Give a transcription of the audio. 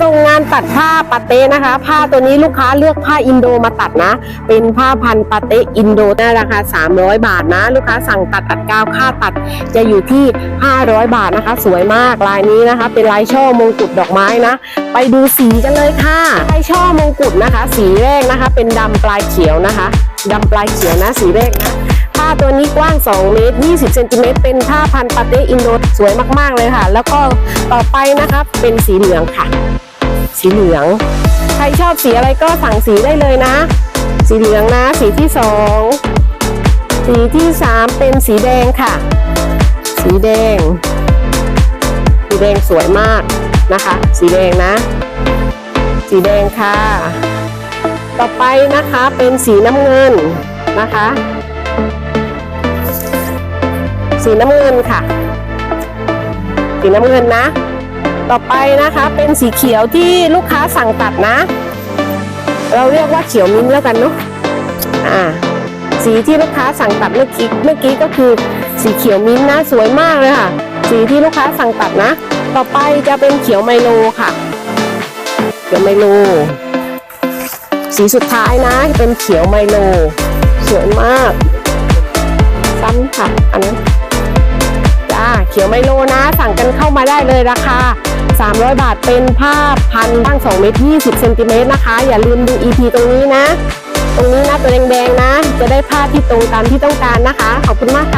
ส่งงานตัดผ้าปาเต้นะคะ ผ้าตัวนี้ลูกค้าเลือกผ้าอินโดมาตัดนะ เป็นผ้าพันปาเต้อินโดนะราคา 300 บาทนะ ลูกค้าสั่งตัดอัดกาวค่าตัดจะอยู่ที่ 500 บาทนะคะ สวยมากลายนี้นะคะ เป็นลายช่อมงกุฎดอกไม้นะ ไปดูสีกันเลยค่ะลายช่อมงกุฎนะคะ สีแรกนะคะ เป็นดำปลายเขียวนะคะดำปลายเขียวนะสีแรกนะผ้าตัวนี้กว้าง 2 เมตร 20 เซนติเมตร เป็นผ้าพันปาเต้อินโดสวยมาก ๆ เลยค่ะ แล้วก็ต่อไปนะคะ เป็นสีเหลืองค่ะ สีเหลือง ใครชอบสีอะไรก็สั่งสีได้เลยนะ สีเหลืองนะสีที่สองสีที่สามเป็นสีแดงค่ะ สีแดง สีแดงสวยมากนะคะ สีแดงนะ สีแดงค่ะ ต่อไปนะคะเป็นสีน้ำเงินนะคะ สีน้ำเงินค่ะ สีน้ำเงินนะ ต่อไปนะคะเป็นสีเขียวที่ลูกค้าสั่งตัดนะ เราเรียกว่าเขียวมิ้นแล้วกันเนาะอ่าสีที่ลูกค้าสั่งตัดเมื่อกี้เมื่อกี้ก็คือสีเขียวมิ้นนะสวยมากเลยค่ะ สีที่ลูกค้าสั่งตัดนะ ต่อไปจะเป็นเขียวไมโลค่ะ เขียวไมโล สีสุดท้ายนะเป็นเขียวไมโล สวยมาก ซ้ำค่ะอันนั้นจ้าเขียวไมโลนะ สั่งกันเข้ามาได้เลยราคา 300 บาทเป็นผ้าพันตั้ง2เมตร20เซนติเมตรนะคะ อย่าลืมดู EP ตรงนี้นะ ตรงนี้นะตัวแดงๆนะ จะได้ผ้าที่ตรงตามที่ต้องการนะคะ ขอบคุณมากค่ะ